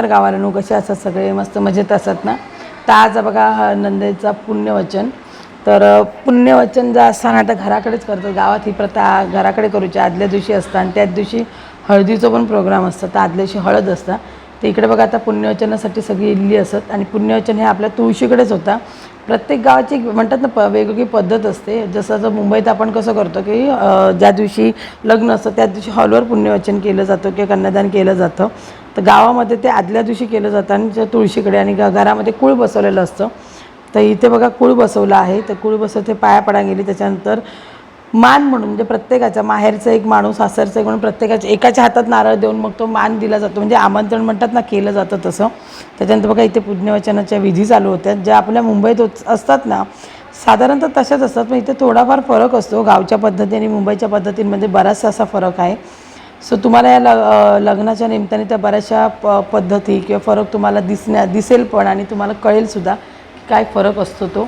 Hello नमस्कार गावाला कसे असतात सगळे मस्त मजेत असतात ना. तर आज बघा हा नंदेचा पुण्यवचन. तर पुण्यवचन जर असताना आता घराकडेच करतात. गावात ही प्रथा घराकडे करूची. आदल्या दिवशी असतं आणि त्याच दिवशी हळदीचं पण प्रोग्राम असतं. तर आदल्या दिवशी हळद असतं. तर इकडे बघा आता पुण्यवचनासाठी सगळी इल्ली असत आणि पुण्यवचन हे आपल्या तुळशीकडेच होता. प्रत्येक गावाची म्हणतात ना प वेगवेगळी पद्धत असते. जसं जर मुंबईत आपण कसं करतो की ज्या दिवशी लग्न असतं त्याच दिवशी हॉलवर पुण्यवचन केलं जातं किंवा कन्यादान केलं जातं. तर गावामध्ये ते आदल्या दिवशी केलं जातं आणि ज्या तुळशीकडे आणि घरामध्ये कुळ बसवलेलं असतं. तर इथे बघा कुळ बसवलं आहे. तर कुळ बसवते पाया पडा गेली. त्याच्यानंतर मान म्हणून म्हणजे प्रत्येकाचा माहेरचा एक माणूस सासरचा एक म्हणून प्रत्येकाच्या एकाच्या हातात नारळ देऊन मग तो मान दिला जातो. म्हणजे आमंत्रण म्हणतात ना केलं जातं तसं. त्याच्यानंतर बघा इथे पुण्यवचनाच्या विधी चालू होत्या. ज्या आपल्या मुंबईत असतात ना साधारणतः तशाच असतात. पण इथे थोडाफार फरक असतो. गावच्या पद्धती आणि मुंबईच्या पद्धतींमध्ये म्हणजे बराचसा असा फरक आहे. सो तुम्हाला या लग लग्नाच्या निमित्ताने त्या बऱ्याचशा प पद्धती किंवा फरक तुम्हाला दिसण्या दिसेल पण आणि तुम्हाला कळेलसुद्धा की काय फरक असतो तो.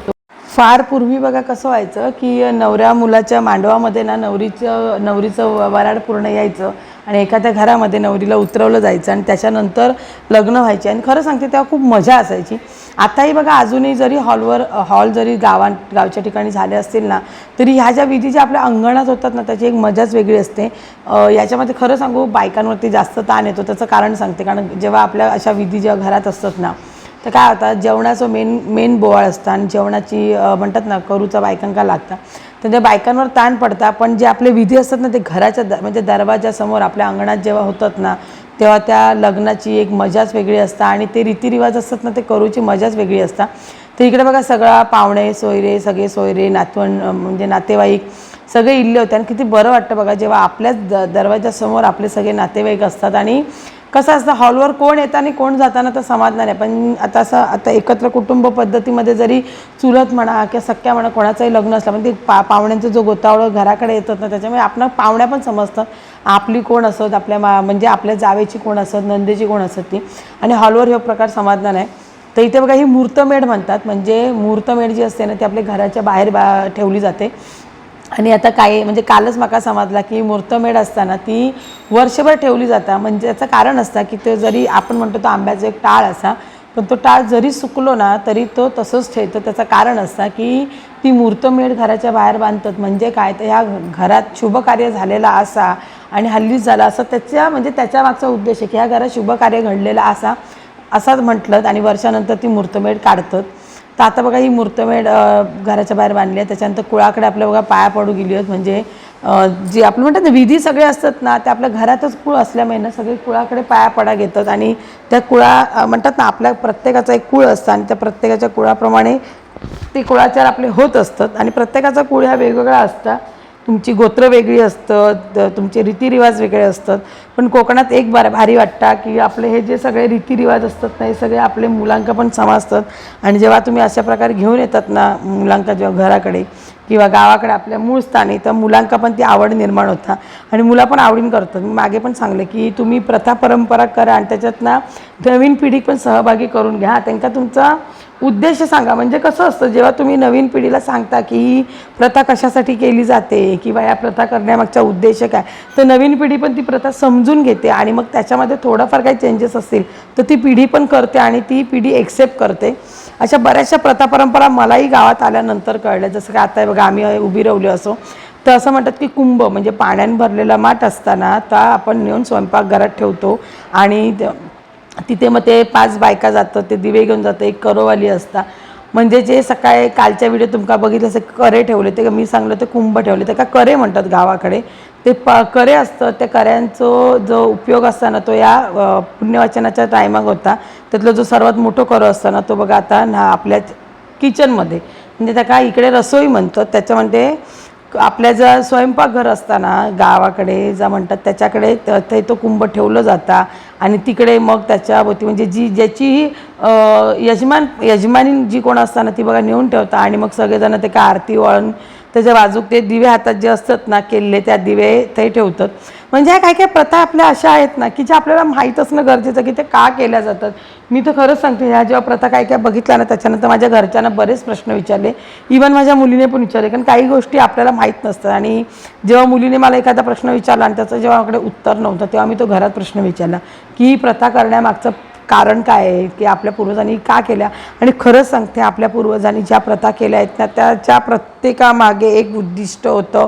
फार पूर्वी बघा कसं व्हायचं की नवऱ्या मुलाच्या मांडवामध्ये ना नवरीचं नवरीचं वराड पूर्ण यायचं. आणि एखाद्या घरामध्ये नवरीला उतरवलं जायचं आणि त्याच्यानंतर लग्न व्हायचे. आणि खरं सांगते तेव्हा खूप मजा असायची. आताही बघा अजूनही जरी हॉलवर हॉल जरी गावां गावच्या ठिकाणी झाले असतील ना तरी ह्या ज्या विधी ज्या आपल्या अंगणात होतात ना त्याची एक मजाच वेगळी असते. याच्यामध्ये खरं सांगू बायकांवरती जास्त ताण येतो त्याचं कारण सांगते. कारण जेव्हा आपल्या अशा विधी जेव्हा घरात असतात ना तर काय होतात जेवणाचं मेन मेन बोवाळ असतं आणि जेवणाची म्हणतात ना करूचा बायकांका लागतं. तर त्या बायकांवर ताण पडता पण जे आपले विधी असतात ना ते घराच्या द म्हणजे दरवाजासमोर आपल्या अंगणात जेव्हा होतात ना तेव्हा त्या लग्नाची एक मजाच वेगळी असता आणि ते रीतिरिवाज असतात ना ते करूची मजाच वेगळी असतात तर इकडे बघा सगळा पाहुणे सोयरे सगळे सोयरे नातवण म्हणजे नातेवाईक सगळे इल्ले होते. आणि किती बरं वाटतं बघा जेव्हा आपल्याच द दरवाजासमोर आपले सगळे नातेवाईक असतात आणि कसं असतं हॉलवर कोण येतं आणि कोण जाताना तर समाधान आहे पण आता असं आता एकत्र कुटुंब पद्धतीमध्ये जरी चुलत म्हणा किंवा सख्या म्हणा कोणाचंही लग्न असलं पण ते पा पाहुण्यांचं जो गोतावळं घराकडे येतात ना त्याच्यामुळे आपण पाहुण्या पण समजतात. आपली कोण असत आपल्या मा म्हणजे आपल्या जावेची कोण असत नंदेची कोण असत ती. आणि हॉलवर हे प्रकार समाधान आहे. तर इथे बघा ही मूर्तमेढ म्हणतात. म्हणजे मूर्तमेढ जी असते ना ती आपल्या घराच्या बाहेर बा ठेवली जाते. आणि आता काय म्हणजे कालच म्हाका समजला की मूर्तमेढ असताना ती वर्षभर ठेवली जाता. म्हणजे याचं कारण असतं की ते जरी आपण म्हणतो तो आंब्याचा एक टाळ असा पण तो टाळ जरी सुकलो ना तरी तो तसंच ठेवतो. त्याचं कारण असतं की ती मूर्तमेढ घराच्या बाहेर बांधतात. म्हणजे काय तर ह्या घरात शुभकार्य झालेला असा आणि हल्लीच झाला असं त्याच्या म्हणजे त्याच्या मागचा उद्देश आहे की ह्या घरात शुभकार्य घडलेला असा असाच म्हटलं आणि वर्षानंतर ती मूर्तमेढ काढतात. तर आता बघा ही मूर्तमेढ घराच्या बाहेर बांधली आहे. त्याच्यानंतर कुळाकडे आपल्या बघा पाया पडू गेली आहेत. म्हणजे जे जी आपलं म्हणतात ना विधी सगळे असतात ना ते आपल्या घरातच कुळ असल्यामुळे ना सगळे कुळाकडे पाया पडा घेतात. आणि त्या कुळा म्हणतात ना आपल्या प्रत्येकाचा एक कुळ असतं. आणि त्या प्रत्येकाच्या कुळाप्रमाणे ते कुळाचार आपले होत असतात. आणि प्रत्येकाचा कुळ ह्या वेगवेगळा असतात तुमची गोत्र वेगळी असतं द- तुमचे रीतिरिवाज वेगळे असतात. पण कोकणात एक बार भारी वाटता की आपले हे जे सगळे रीतिरिवाज असतात ना हे सगळे आपले मुलांका पण समजतात. आणि जेव्हा तुम्ही अशा प्रकारे घेऊन येतात ना मुलांका जेव्हा घराकडे किंवा गावाकडे आपल्या मूळ स्थानी तर मुलांका पण ती आवड निर्माण होता. आणि मुलं पण आवडीन करतात. मी मागे पण सांगले की तुम्ही प्रथा परंपरा करा आणि त्याच्यात ना नवीन पिढी पण सहभागी करून घ्या. त्यांना तुमचा उद्देश सांगा. म्हणजे कसं असतं जेव्हा तुम्ही नवीन पिढीला सांगता की ही प्रथा कशासाठी केली जाते किंवा या प्रथा करण्यामागचा उद्देश काय तर नवीन पिढी पण ती प्रथा समजून घेते आणि मग त्याच्यामध्ये थोडाफार काही चेंजेस असतील तर ती पिढी पण करते आणि ती पिढी एक्सेप्ट करते. अशा बऱ्याचशा प्रथा परंपरा मलाही गावात आल्यानंतर कळल्या. जसं की आता बघा आम्ही उभी राहिलो असो तर असं म्हणतात की कुंभ म्हणजे पाण्याने भरलेला माठ असताना तर आपण नेऊन स्वयंपाकघरात ठेवतो आणि तिथे मग ते पाच बायका जातात ते दिवे घेऊन जातं एक करोवाली असता. म्हणजे जे सकाळी कालच्या व्हिडिओ तुमका बघितलं असे करे ठेवले ते मी सांगलं ते कुंभ ठेवले. ते का करे म्हणतात गावाकडे. ते प करे असतं त्या कर्यांचा जो उपयोग असताना तो या पुण्यवाचनाच्या टायमाग होता. त्यातला जो सर्वात मोठं करो असताना तो बघा आता ना आपल्या किचनमध्ये म्हणजे त्या काय इकडे रसोई म्हणतात त्याच्यामध्ये आपल्या जर स्वयंपाकघर असताना गावाकडे जा म्हणतात त्याच्याकडे ते तो कुंभ ठेवलं जाता. आणि तिकडे मग त्याच्याभोवती म्हणजे जी ज्याची यजमान यजमानी जी कोण असताना ती बघा नेऊन ठेवता आणि मग सगळेजण ते काय आरती वळून त्याच्या बाजूक ते दिवे हातात जे असतात ना केलेले त्या दिवे ते ठेवतात. म्हणजे ह्या काही काही प्रथा आपल्या अशा आहेत ना की ज्या आपल्याला माहीत असणं गरजेचं की ते का केल्या जातात. मी तर खरंच सांगते ह्या जेव्हा प्रथा काय काय बघितल्या ना त्याच्यानंतर माझ्या घरच्यांना बरेच प्रश्न विचारले. इवन माझ्या मुलीने पण विचारले कारण काही गोष्टी आपल्याला माहीत नसतात. आणि जेव्हा मुलीने मला एखादा प्रश्न विचारला आणि त्याचं जेव्हा माझ्याकडे उत्तर नव्हतं तेव्हा मी तो घरात प्रश्न विचारला की ही प्रथा करण्यामागचं कारण काय आहे की आपल्या पूर्वजांनी का केल्या? आणि खरंच सांगते आपल्या पूर्वजांनी ज्या प्रथा केल्या आहेत ना त्याच्या प्रत्येकामागे एक उद्दिष्ट होतं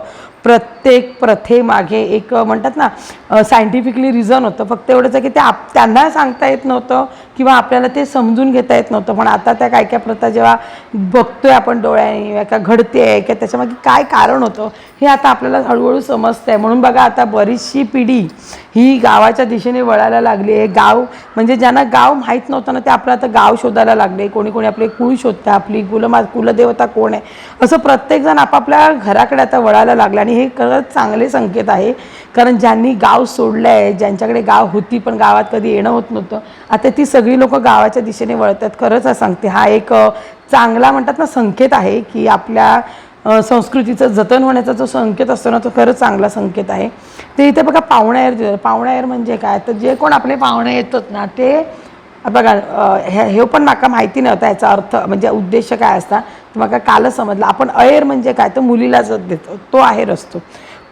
प्रत्येक प्रथेमागे एक म्हणतात ना सायंटिफिकली रिझन होतं. फक्त एवढंच आहे की ते आप त्यांना सांगता येत नव्हतं किंवा आपल्याला ते समजून घेता येत नव्हतं. पण आता त्या काय काय प्रथा जेव्हा बघतोय आपण डोळ्याने का घडते आहे किंवा त्याच्यामागे काय कारण होतं हे आता आपल्याला हळूहळू समजतं आहे म्हणून बघा आता बरीचशी पिढी ही गावाच्या दिशेने वळायला लागली आहे. गाव म्हणजे ज्यांना गाव माहीत नव्हतं ना ते आपलं आता गाव शोधायला लागले कोणी कोणी आपले कुळ शोधतं आपली कुलमा कुलदेवता कोण आहे? असं प्रत्येकजण आपापल्या घराकडे आता वळायला लागलं आणि हे खरंच चांगले संकेत आहे. कारण ज्यांनी गाव सोडलं आहे ज्यांच्याकडे गाव होती पण गावात कधी येणं होत नव्हतं आता ती सगळी लोक गावाच्या दिशेने वळतात. खरंच सांगते. हा एक चांगला म्हणतात ना संकेत आहे की आपल्या संस्कृतीचं जतन होण्याचा जो संकेत असतो ना तो खरंच चांगला संकेत आहे. ते इथे बघा पाहुण्यावर दिलं म्हणजे काय? तर जे कोण आपले पाहुणे येतात ना ते बघा हे हे पण माका माहिती नव्हता याचा अर्थ म्हणजे उद्देश काय असता तर मग कालच समजलं. आपण अयर म्हणजे काय? तर मुलीलाच देतो तो आहेर असतो.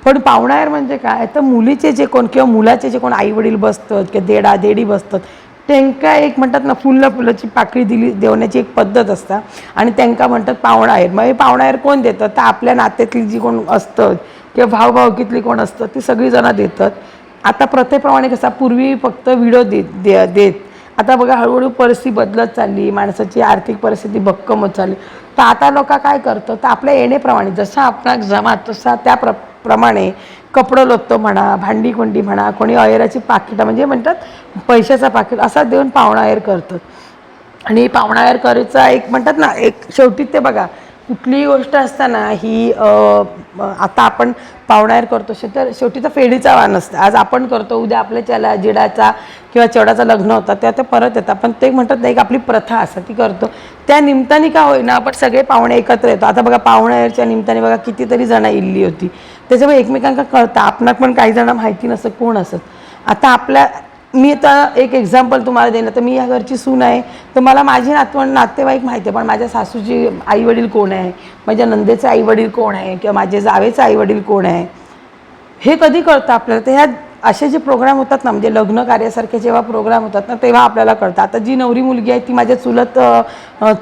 पण पाहुणायर म्हणजे काय? तर मुलीचे जे कोण किंवा मुलाचे जे कोण आई वडील बसतात किंवा देडा देडी बसतात त्यांका एक म्हणतात ना फुलं फुलाची पाकळी दिली देवण्याची एक पद्धत असता. आणि त्यांका म्हणतात पाहुणायर मग हे पाहुणायर कोण देतात? तर आपल्या नात्यातली जी कोण असतं किंवा भावभावकीतली कोण असतं ती सगळीजणं देतात. आता प्रथेप्रमाणे कसा पूर्वी फक्त व्हिडिओ देत दे देत. आता बघा हळूहळू परिस्थिती बदलत चालली माणसाची आर्थिक परिस्थिती भक्कम होत चालली. तर आता लोक काय करतं तर आपल्या येणेप्रमाणे जसं आपला जमा तसा त्या प्र प्रमाणे कपडं लोकतो म्हणा भांडी कोंडी म्हणा कोणी अयराची पाकिटं म्हणजे म्हणतात पैशाचा पाकिट असा देऊन पाहुणायर करतात. आणि पाहुणायर करायचा एक म्हणतात ना एक शेवटी ते बघा कुठलीही गोष्ट असताना ही आता आपण पावणार करतो शे- तर शेवटी तर फेडीचा वाण असतं. आज आपण करतो उद्या आपल्या चला जिडाचा किंवा चेवडाचा लग्न होता तेव्हा ते परत येतात. पण ते म्हणतात नाही एक आपली प्रथा असं ती करतो. त्या निमित्ताने का होईना आपण सगळे पाहुणे एकत्र येतो. आता बघा पाहुण्याच्या निमित्ताने बघा कितीतरी जणं इल्ली होती. त्याच्यामुळे एकमेकांना कळतं. आपणाक पण काही जण माहिती नसतं कोण असत. आता आपल्या मी आता एक एक्झाम्पल तुम्हाला देणं तर मी या घरची सून आहे. तर मला माझी नातवण नातेवाईक माहिती आहे पण माझ्या सासूची आईवडील कोण आहे? माझ्या नंदेचे आईवडील कोण आहे? किंवा माझे जावेचे आईवडील कोण आहे? हे कधी कळतं आपल्याला? तर ह्या असे जे प्रोग्राम होतात ना म्हणजे लग्न कार्यासारखे जेव्हा प्रोग्राम होतात ना तेव्हा आपल्याला कळतं. आता जी नवरी मुलगी आहे ती माझ्या चुलत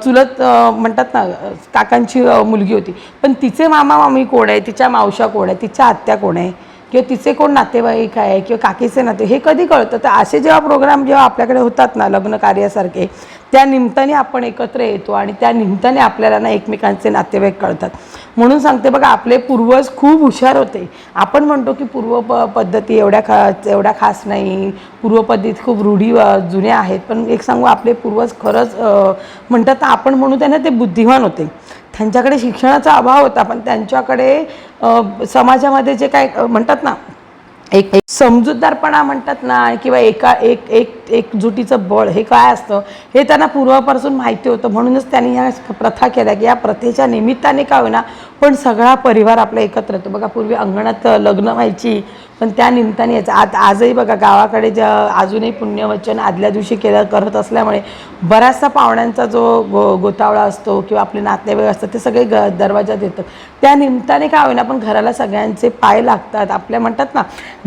चुलत म्हणतात ना काकांची मुलगी होती. पण तिचे मामा मामी कोण आहे? तिच्या मावशा कोण आहे? तिच्या आत्या कोण आहे? किंवा तिचे कोण नातेवाईक आहे किंवा काकीचे नाते हे कधी कळतं? तर असे जेव्हा प्रोग्राम जेव्हा आपल्याकडे होतात ना लग्न कार्यासारखे त्या निमित्ताने आपण एकत्र येतो आणि त्या निमित्ताने आपल्याला ना एकमेकांचे नातेवाईक कळतात. म्हणून सांगते बघा आपले पूर्वज खूप हुशार होते. आपण म्हणतो की पूर्व प पद्धती एवढ्या खा एवढ्या खास नाही. पूर्व पद्धती खूप रूढी जुन्या आहेत. पण एक सांगू आपले पूर्वज खरंच म्हणतात आपण म्हणू त्यांना ते बुद्धिमान होते. त्यांच्याकडे शिक्षणाचा अभाव होता पण त्यांच्याकडे समाजामध्ये जे काय म्हणतात ना एक एक समजूतदारपणा म्हणतात ना किंवा एका एक एक एकजुटीचं बळ हे काय असतं हे त्यांना पूर्वापासून माहिती होतं. म्हणूनच त्यांनी या प्रथा केल्या की या प्रथेच्या निमित्ताने का होईना पण सगळा परिवार आपला एकत्र येतो. बघा पूर्वी अंगणात लग्न व्हायची पण त्या निमित्ताने याचं आज आजही बघा गावाकडे ज्या अजूनही पुण्यवचन आदल्या दिवशी केलं करत असल्यामुळे बराचसा पाहुण्यांचा जो गो गोतावळा असतो किंवा आपले नातेवाईक असतात ते सगळे ग दरवाजात येतात. त्या निमित्ताने काय होईना पण घराला सगळ्यांचे पाय लागतात. आपल्या म्हणतात ना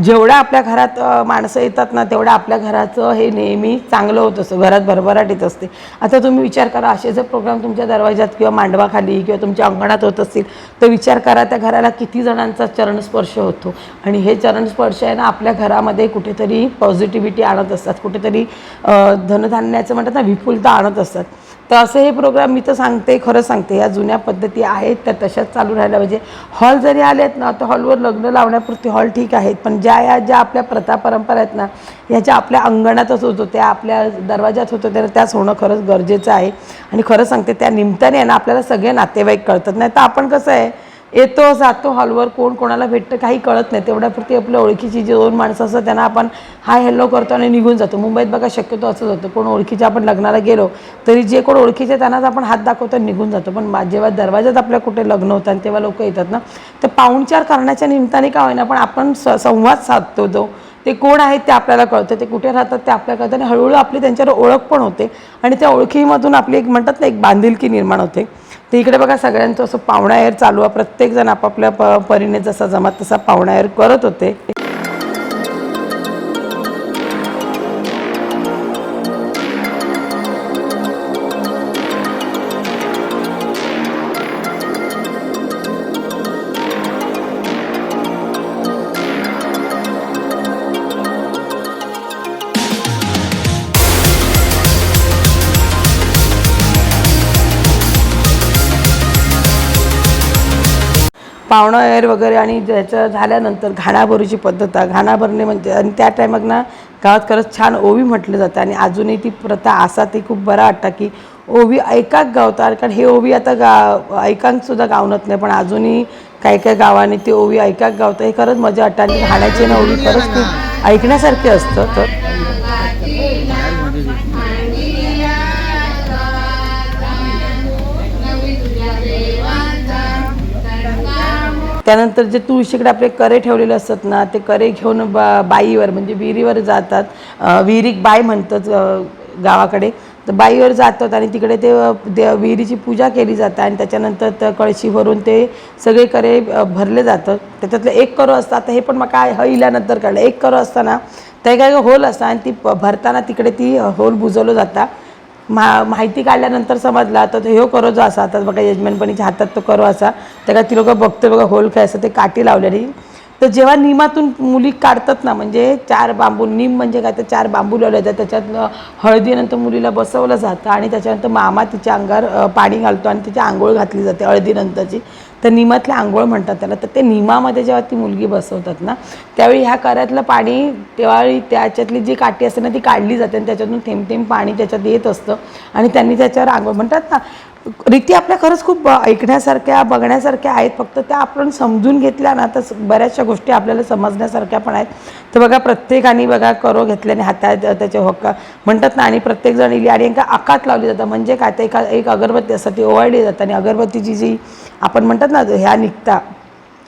जेवढ्या आपल्या घरात माणसं येतात ना तेवढं आपल्या घराचं हे नेहमी चांगलं होत असतं. घरात भरभराट येत असते. आता तुम्ही विचार करा असे जर प्रोग्राम तुमच्या दरवाजात किंवा मांडवाखाली किंवा तुमच्या अंगणात होत असतील तर विचार करा त्या घराला किती जणांचा चरणस्पर्श होतो. आणि हे चरण स्पर्श आहे ना आपल्या घरामध्ये कुठेतरी पॉझिटिव्हिटी आणत असतात. कुठेतरी धनधान्याचं म्हणतात ना विपुलता आणत असतात. तर असे हे प्रोग्राम मी तर सांगते खरं सांगते. या जुन्या पद्धती आहेत त्या तशाच चालू राहिल्या. म्हणजे पाहिजे हॉल जरी आलेत ना तर हॉलवर लग्न लावण्यापुरती हॉल ठीक आहेत. पण ज्या या ज्या आपल्या प्रथा परंपरा आहेत ना ह्याच्या आपल्या अंगणातच होत होत्या आपल्या दरवाजात होत होत्या त्याच होणं खरंच गरजेचं आहे. आणि खरं सांगते त्या निमित्ताने आहे ना आपल्याला सगळे नातेवाईक कळतात. नाही तर आपण कसं आहे येतो जातो हॉलवर कोण कोणाला भेटतं काही कळत नाही. तेवढ्यापुरती आपल्या ओळखीची जी दोन माणसं असतात त्यांना आपण हाय हॅलो करतो आणि निघून जातो. मुंबईत बघा शक्यतो असंच होतं. कोण ओळखीच्या आपण लग्नाला गेलो तरी जे कोण ओळखीचे त्यांनाच आपण हात दाखवतो आणि निघून जातो. पण मा- जेव्हा दरवाजात आपल्या कुठे लग्न होतं आणि तेव्हा लोक येतात ना तर पाहुणचार करण्याच्या निमित्ताने का होईना पण आपण स संवाद साधतो तो ते कोण आहेत ते आपल्याला कळतं ते कुठे राहतात ते आपल्याला कळतं आणि हळूहळू आपली त्यांच्यावर ओळख पण होते आणि त्या ओळखीमधून आपली एक म्हणतात ना एक बांधिलकी निर्माण होते. तर इकडे बघा सगळ्यांचं असं पाहुणायर चालू आहे. प्रत्येकजण आपापल्या प परीने जसा जमात तसा पाहुणायर करत होते. पाहुणाहेर वगैरे आणि ज्याचं झाल्यानंतर घाणा भरूची पद्धत आहे घाणा भरणे म्हणजे आणि त्या टायमात ना गावात खरंच छान ओवी म्हटलं जातं. आणि अजूनही ती प्रथा असा ती खूप बरा वाटतं की ओवी ऐकाक गावतात कारण हे ओवी आता गा ऐकांक गावणत गावनत नाही पण अजूनही काही काही गावांनी ती ओवी ऐकाक गावतं. हे खरंच मजा वाटतं. आणि घाण्याची ना ओवी खरंच खूप ऐकण्यासारखी असतं. तर त्यानंतर जे तुळशीकडे आपले करे ठेवलेले असतात ना ते करे घेऊन बा बाईवर म्हणजे विहिरीवर जातात. विहिरीक बाय म्हणतात गावाकडे. तर बाईवर जातात आणि तिकडे ते दे विहिरीची पूजा केली जाते आणि त्याच्यानंतर तर कळशी भरून ते सगळे करे भरले जातात. त्याच्यातलं एक करो असतं आता हे पण मग काय ह इल्यानंतर कळलं एक करो असताना ते काय होल असतं आणि ती प- भरताना तिकडे ती होल बुजवलं जाता. मा माहिती काढल्यानंतर समजला तर ह्यो करो जो असा. आता बघा यजमानपणीच्या हातात तो करो असा. त्या ती लोक बघतो बघा होल काय असं ते काठी लावलेली. तर जेव्हा निमातून मुली काढतात ना म्हणजे चार बांबू निम म्हणजे काय तर चार बांबू लावले जातात. त्याच्यात हळदीनंतर मुलीला बसवलं जातं आणि त्याच्यानंतर मामा तिच्या अंगावर पाणी घालतो आणि तिची आंघोळ घातली जाते हळदीनंतरची. तर निमातलं आंघोळ म्हणतात त्याला. तर ते निमामध्ये जेव्हा ती मुलगी बसवतात ना त्यावेळी ह्या करातलं पाणी त्यावेळी त्याच्यातली जी काठी असते ना ती काढली जाते आणि त्याच्यातून थेंब थेंब पाणी त्याच्यात येत असतं आणि त्यांनी त्याच्यावर आंघोळ म्हणतात ना रीती आपल्या खरंच खूप ऐकण्यासारख्या बघण्यासारख्या आहेत. फक्त त्या आपण समजून घेतल्या ना तर बऱ्याचशा गोष्टी आपल्याला समजण्यासारख्या पण आहेत. तर बघा प्रत्येकाने बघा करो घेतल्याने हातात त्याचे हक्का. म्हणतात ना आणि प्रत्येकजण इली आणि एका आकात लावली जातं म्हणजे काय? तर एका एक अगरबत्ती असतात ती ओवाळली जातात. आणि अगरबत्तीची जी आपण म्हणतात ना ह्या निघता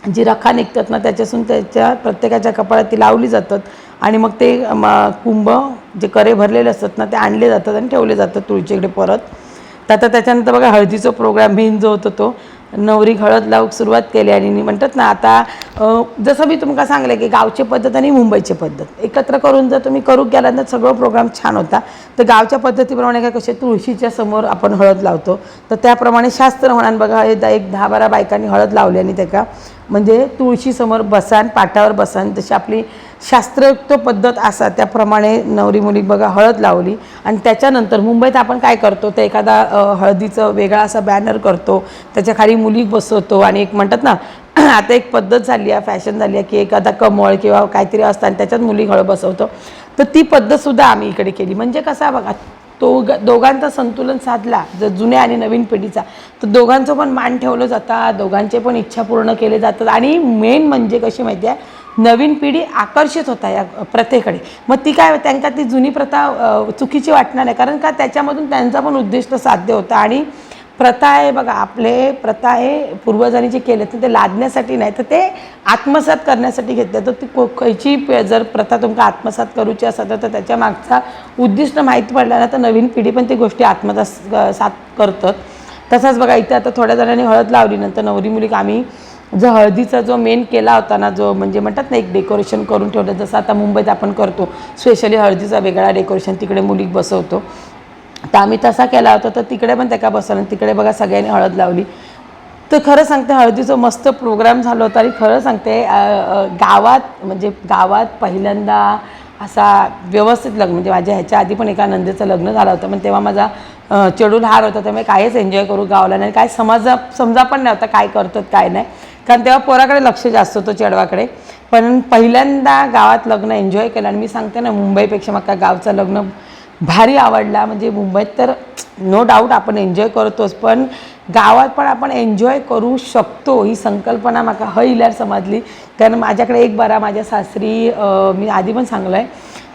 जी रखा निघतात ना त्याच्यासून त्याच्या प्रत्येकाच्या कपाळात ती लावली जातात. आणि मग ते कुंभ जे करे भरलेले असतात ना ते आणले जातात आणि ठेवले जातात तुळशीकडे परत. तर आता त्याच्यानंतर बघा हळदीचा प्रोग्राम भिंज जो होतो तो नवरी हळद लावूक सुरुवात केली आणि म्हणतात ना आता जसं मी तुमका सांगले की गावची पद्धत आणि मुंबईची पद्धत. एकत्र करून जर तुम्ही करू गेला तर सगळं प्रोग्राम छान होता. तर गावच्या पद्धतीप्रमाणे काय कसे तुळशीच्या समोर आपण हळद लावतो. तर त्याप्रमाणे शास्त्र म्हणान बघा हे एक दहा बारा बायकांनी हळद लावली आणि त्याका म्हणजे तुळशीसमोर बसान पाटावर बसान तशी आपली शास्त्रयुक्त पद्धत असा त्याप्रमाणे नवरी मुली बघा हळद लावली आणि त्याच्यानंतर मुंबईत आपण काय करतो ते एखादा हळदीचं वेगळा असा बॅनर करतो त्याच्याखाली मुली बसवतो आणि एक म्हणतात ना आता एक पद्धत झाली आहे फॅशन झाली आहे की एखादा कमळ किंवा काहीतरी असतं आणि त्याच्यात मुली हळद बसवतो. तर ती पद्धतसुद्धा आम्ही इकडे केली. म्हणजे कसा बघा तो ग- दोघांचा संतुलन साधला जर जुन्या आणि नवीन पिढीचा तर दोघांचं पण मान ठेवलं जातात दोघांचे पण इच्छा पूर्ण केले जातात आणि मेन म्हणजे कशी माहिती आहे नवीन पिढी आकर्षित होता या प्रथेकडे. मग ती काय त्यांना ती जुनी प्रथा चुकीची वाटणार नाही. कारण का त्याच्यामधून त्यांचा पण उद्दिष्ट साध्य होतं. आणि प्रथा आहे बघा आपले प्रथा आहे पूर्वजांनी जे केले तर ते लादण्यासाठी नाही तर ते आत्मसात करण्यासाठी घेतले तर ती को- खयची जर प्रथा तुमका आत्मसात करूची असेल तर त्याच्या मागचा उद्दिष्ट माहीत पडला ना तर नवीन पिढी पण ती गोष्टी आत्मसात सात करतात. तसंच बघा इथे आता थोड्या जणांनी हळद लावली नंतर नवरी मुली आम्ही जो हळदीचा जो मेन केला होता ना जो म्हणजे म्हणतात ना एक डेकोरेशन करून ठेवलं जसं आता मुंबईत आपण करतो. स्पेशली हळदीचा वेगळा डेकोरेशन तिकडे मुली बसवतो. तर आम्ही तसा केला होता तर तिकडे पण त्याका बसवलं. आणि तिकडे बघा सगळ्यांनी हळद लावली. तर खरं सांगते हळदीचं मस्त प्रोग्राम झाला होता. आणि खरं सांगते गावात म्हणजे गावात पहिल्यांदा असा व्यवस्थित लग्न म्हणजे माझ्या ह्याच्या आधी पण एका नंदेचं लग्न झालं होतं. पण तेव्हा माझा चेडूल हार होता. त्यामुळे काहीच एन्जॉय करू गावला नाही. काय समजा समजा पण नाही होता काय करतात काय नाही. कारण तेव्हा पोराकडे लक्ष जास्त होतं चेडवाकडे. पण पहिल्यांदा गावात लग्न एन्जॉय केलं आणि मी सांगते ना मुंबईपेक्षा मग गावचं लग्न भारी आवडला. म्हणजे मुंबईत तर नो डाऊट आपण एन्जॉय करतोच पण गावात पण आपण एन्जॉय करू शकतो ही संकल्पना म्हाका हय इल्यार समजली. कारण माझ्याकडे एक बरा माझ्या सासरी मी आधी पण सांगलं आहे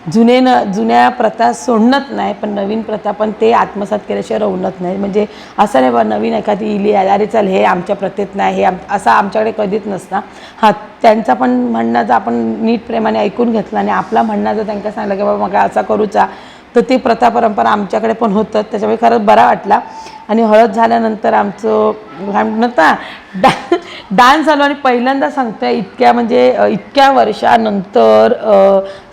जुने न जुन्या प्रथा सोडणत नाही पण नवीन प्रथा पण ते आत्मसात केल्याशिवाय राहूनच नाही म्हणजे असं नाही बा नवीन एखादी इली आहे अरे चल हे आमच्या प्रथेत नाही हे आम असं आमच्याकडे कधीच नसता. हां त्यांचा पण म्हणणं जर आपण नीट प्रेमाने ऐकून घेतला आणि आपला म्हणणं जर त्यांना सांगलं की बाबा मग असा करूचा? तर ती प्रथा परंपरा आमच्याकडे पण होतं. त्याच्यामुळे खरंच बरा वाटला. आणि हळद झाल्यानंतर आमचं काय म्हणतात ना डा डान्स झालो आणि पहिल्यांदा सांगतोय इतक्या म्हणजे इतक्या वर्षानंतर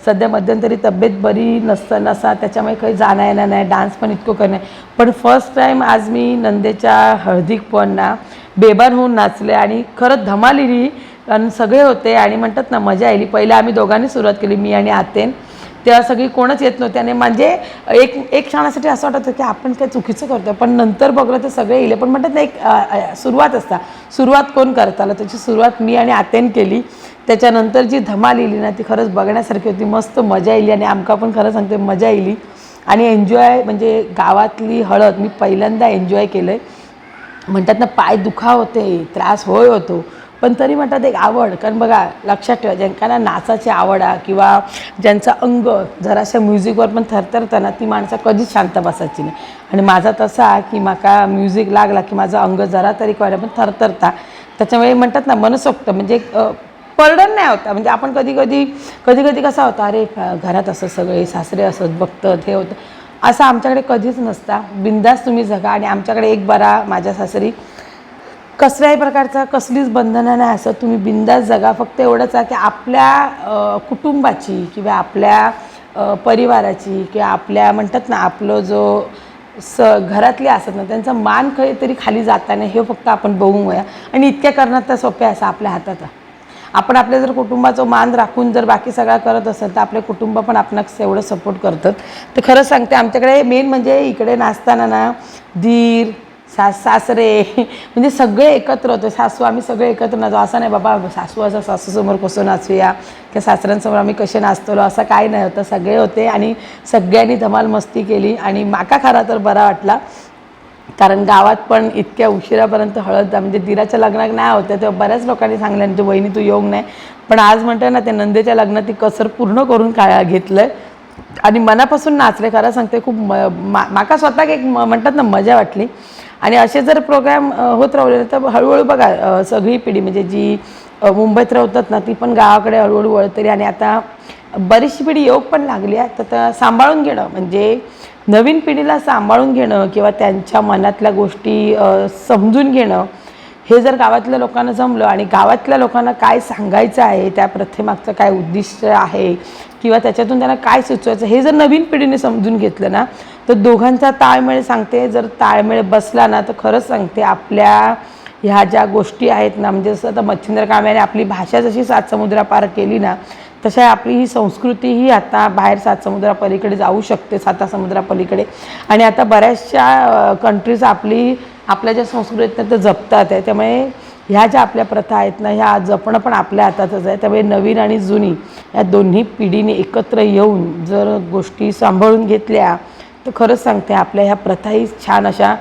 सध्या मध्यंतरी तब्येत बरी नसतं नसा त्याच्यामुळे काही जाणं येणं नाही डान्स पण इतकं करणं पण फर्स्ट टाईम आज मी नंदेच्या हळदीक पण ना बेभान होऊन नाचले आणि खरंच धमाल इली आणि सगळे होते आणि म्हणतात ना मजा आली. पहिले आम्ही दोघांनी सुरुवात केली मी आणि आतेन. तेव्हा सगळी कोणच येत नव्हते आणि म्हणजे एक एक क्षणासाठी असं वाटत होतं की आपण काय चुकीचं करतो पण नंतर बघलं तर सगळे येले पण म्हणतात ना एक सुरुवात असता. सुरुवात कोण करताला? त्याची सुरुवात मी आणि आतेन केली. त्याच्यानंतर जी धमाल येली ना ती खरंच बघण्यासारखी होती. मस्त मजा येईल आणि आमका पण खरं सांगते मजा येईल आणि एन्जॉय म्हणजे गावातली हळद मी पहिल्यांदा एन्जॉय केलं आहे म्हणतात ना पाय दुखा होते त्रास होय होतो. पण तरी म्हणतात एक आवड. कारण बघा लक्षात ठेवा ज्यांना नाचाची आवड आहे किंवा ज्यांचं अंग जराशा म्युझिकवर पण थरथरताना ती माणसं कधीच शांत बसायची नाही. आणि माझा तसा की माका म्युझिक लागला की माझं अंग जरा तरी कळलं पण थरथरता. त्याच्यामुळे म्हणतात ना मनसोक्त. म्हणजे एक, पर्डन नाही होता. म्हणजे आपण कधी कधी कधी कधी कसा होता अरे घरात असं सगळे सासरे असत बघतं हे होतं. असं आमच्याकडे कधीच नसता. बिंदास तुम्ही जगा आणि आमच्याकडे एक बरा माझ्या सासरी कसल्याही प्रकारचा कसलीच बंधनं नाही असं तुम्ही बिंदास जगा. फक्त एवढंच आहे की आपल्या कुटुंबाची किंवा आपल्या परिवाराची किंवा आपल्या म्हणतात ना आपलं जो स घरातले असत ना त्यांचा मान तरी खाली जाताना हे फक्त आपण बघूया आणि इतक्या करण्यात तर सोपे असं आपल्या हातात आहे. आपण आपल्या जर कुटुंबाचं मान राखून जर बाकी सगळं करत असेल तर आपले कुटुंब पण आपणास एवढं सपोर्ट करतात. तर खरंच सांगते आमच्याकडे मेन म्हणजे इकडे नाचताना ना धीर सास सासरे म्हणजे सगळे एकत्र होते. सासू आम्ही सगळे एकत्र नाचो असं नाही बाबा सासू असं सासूसमोर कसं नाचूया? किंवा सासऱ्यांसमोर आम्ही कसे नाचतलो? असं काय नाही होतं. सगळे होते आणि सगळ्यांनी धमाल मस्ती केली आणि माका खरा तर बरा वाटला. कारण गावात पण इतक्या उशिरापर्यंत हळद म्हणजे दिराच्या लग्नात नाही होत्या तेव्हा बऱ्याच लोकांनी सांगलं म्हणजे वहिनी तू योग नाही. पण आज म्हणते ना ते नंदेच्या लग्नात ती कसर पूर्ण करून काय घेतलं आणि मनापासून नाचले खरं सांगते खूप म मा माका स्वतः एक म्हणतात ना मजा वाटली. आणि असे जर प्रोग्राम होत राहिले तर हळूहळू बघा सगळी पिढी म्हणजे जी मुंबईत राहतात ना ती पण गावाकडे हळूहळू वळतरी. आणि आता बरीचशी पिढी योग पण लागली आहे तर सांभाळून घेणं म्हणजे नवीन पिढीला सांभाळून घेणं किंवा त्यांच्या मनातल्या गोष्टी समजून घेणं हे जर गावातल्या लोकांना जमलं आणि गावातल्या लोकांना काय सांगायचं आहे त्या प्रथेमागचं काय उद्दिष्ट आहे किंवा त्याच्यातून त्यांना काय सुचवायचं हे जर नवीन पिढीने समजून घेतलं ना तर दोघांचा ताळमेळ सांगते. जर ताळमेळ बसला ना तर खरंच सांगते आपल्या ह्या ज्या गोष्टी आहेत ना म्हणजे जसं आता मच्छिंद्र कांबळ्याने आपली भाषा जशी सात समुद्रापार केली ना तशा आपली ही संस्कृती ही आता बाहेर सात समुद्रापलीकडे जाऊ शकते साता समुद्रापलीकडे. आणि आता बऱ्याचशा कंट्रीज आपली आपल्या ज्या संस्कृतीतनं तर ना त्या जपतात आहे त्यामुळे ह्या ज्या आपल्या प्रथा आहेत ना ह्या जपणं पण आपल्या हातातच आहे. त्यामुळे नवीन आणि जुनी या दोन्ही पिढीने एकत्र येऊन जर गोष्टी सांभाळून घेतल्या तर खरंच सांगते आपल्या ह्या प्रथाही छान अशा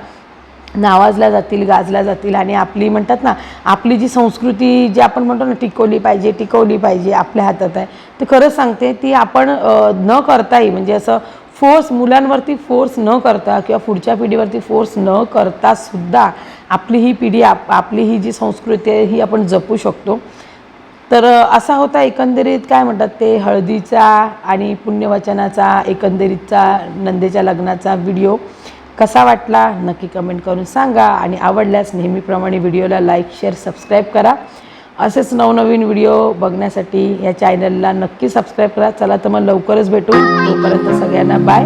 नावाजल्या जातील गाजल्या जातील आणि आपली म्हणतात ना आपली जी संस्कृती जी आपण म्हणतो ना टिकवली पाहिजे टिकवली पाहिजे आपल्या हातात आहे. ते खरंच सांगते ती आपण न करताही म्हणजे असं फोर्स मुलांवरती फोर्स न करता किंवा पुढच्या पिढीवरती फोर्स न करता सुद्धा आपली ही पिढी आप आपली ही जी संस्कृती आहे ही आपण जपू शकतो. तर असा होता एकंदरीत काय म्हणतात ते हळदीचा आणि पुण्यवचनाचा एकंदरीतचा नंदेच्या लग्नाचा व्हिडिओ कसा वाटला नक्की कमेंट करून सांगा आणि आवडल्यास नेहमीप्रमाणे व्हिडिओला लाईक शेअर सबस्क्राईब करा. असेच नवनवीन व्हिडिओ बघण्यासाठी या चॅनलला नक्की सबस्क्राईब करा. चला तर मग लवकरच भेटू. तोपर्यंत सगळ्यांना बाय